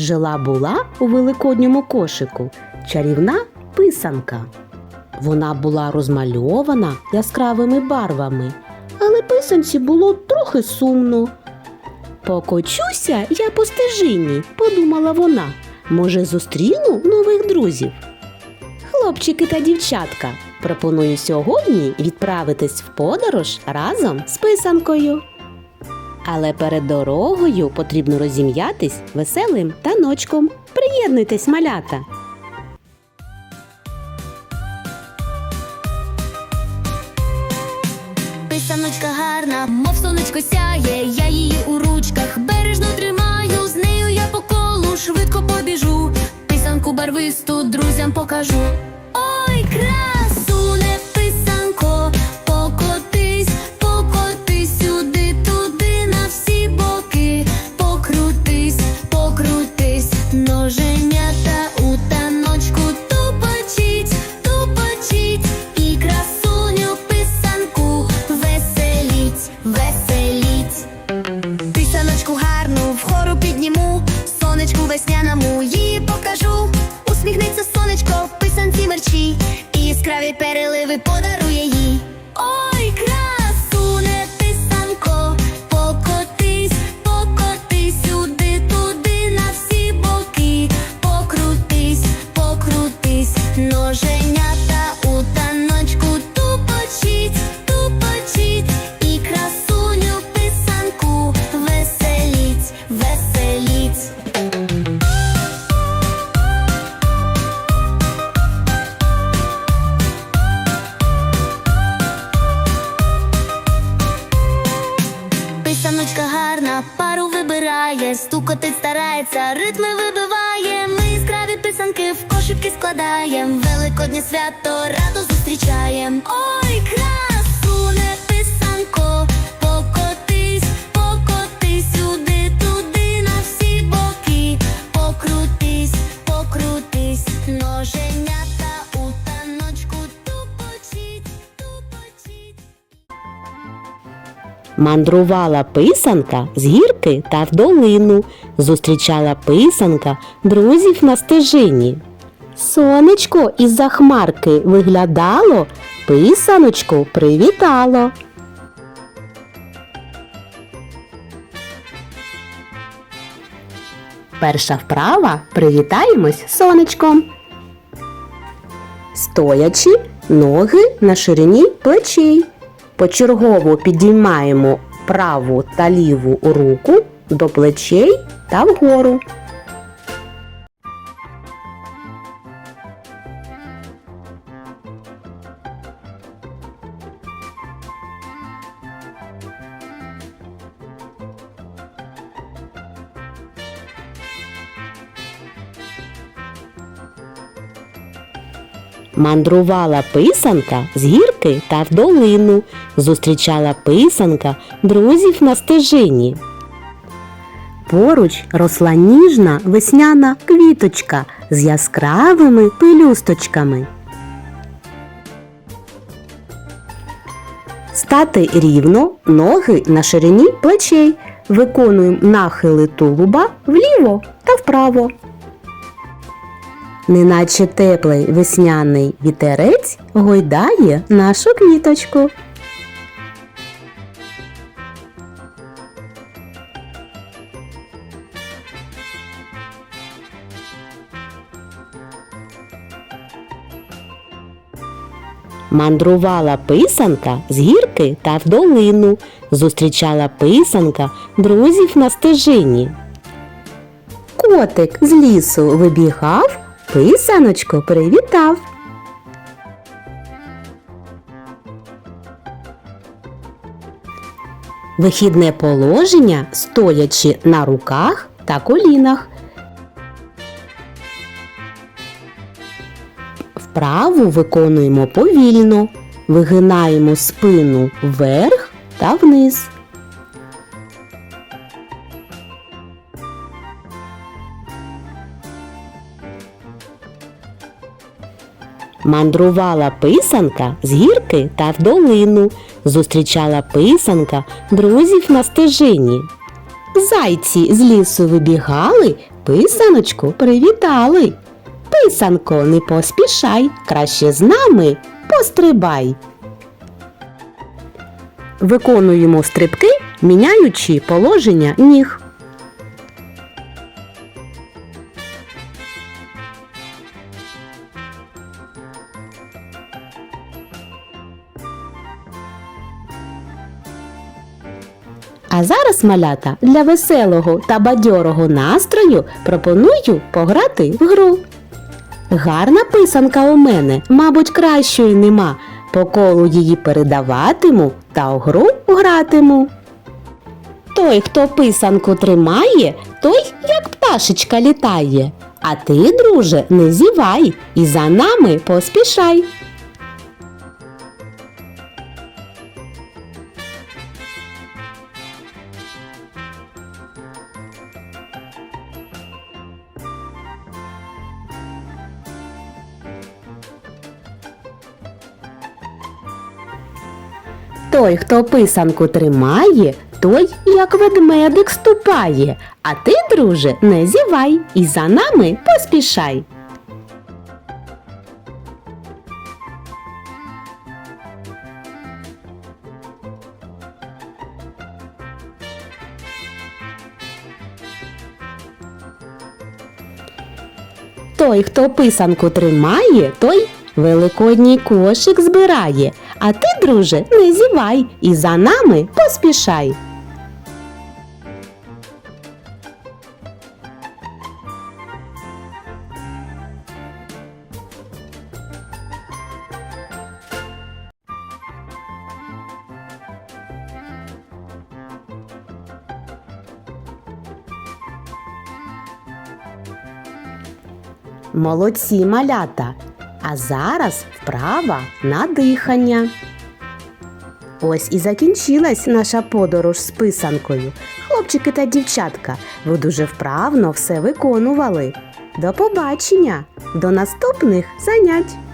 Жила була у великодньому кошику чарівна писанка. Вона була розмальована яскравими барвами, але писанці було трохи сумно. Покочуся я по стежині, подумала вона. Може, зустріну нових друзів. Хлопчики та дівчатка, пропоную сьогодні відправитись в подорож разом з писанкою. Але перед дорогою потрібно розім'ятись веселим таночком. Приєднуйтесь, малята! Писаночка гарна, мов сонечко сяє, я її у ручках бережно тримаю, з нею я по колу швидко побіжу, писанку барвисту друзям покажу. Ой, красуне стукотить старається, ритми вибиває. Ми іскраві писанки в кошики складаєм. Великоднє свято радо зустрічаєм. Ой, красуне Мандрувала писанка з гірки та в долину. Зустрічала писанка друзів на стежині. Сонечко із-за хмарки виглядало, писаночку привітало. Перша вправа привітаємось сонечком. Стоячи, ноги на ширині плечей. Почергово підіймаємо праву та ліву руку до плечей та вгору. Мандрувала писанка з гірки та в долину. Зустрічала писанка друзів на стежині. Поруч росла ніжна весняна квіточка з яскравими пелюсточками. Стати рівно, ноги на ширині плечей. Виконуємо нахили тулуба вліво та вправо. Неначе теплий весняний вітерець гойдає нашу квіточку. Мандрувала писанка з гірки та в долину. Зустрічала писанка друзів на стежині. Котик з лісу вибігав, писаночку привітав. Вихідне положення, стоячи на руках та колінах. Вправу виконуємо повільно, вигинаємо спину вверх та вниз. Мандрувала писанка з гірки та в долину. Зустрічала писанка друзів на стежині. Зайці з лісу вибігали, Писаночку привітали. Писанко, не поспішай, краще з нами пострибай. Виконуємо стрибки, міняючи положення ніг. А зараз, малята, для веселого та бадьорого настрою пропоную пограти в гру. Гарна писанка у мене, мабуть, кращої нема. По колу її передаватиму та у гру гратиму. Той, хто писанку тримає, той як пташечка літає. А ти, друже, не зівай і за нами поспішай. Той, хто писанку тримає, той як ведмедик ступає. А ти, друже, не зівай і за нами поспішай. Той, хто писанку тримає, той великодній кошик збирає. А ти, друже, не зівай і за нами поспішай. Молодці малята. А зараз вправа на дихання. Ось і закінчилась наша подорож з писанкою. Хлопчики та дівчатка, ви дуже вправно все виконували. До побачення, до наступних занять!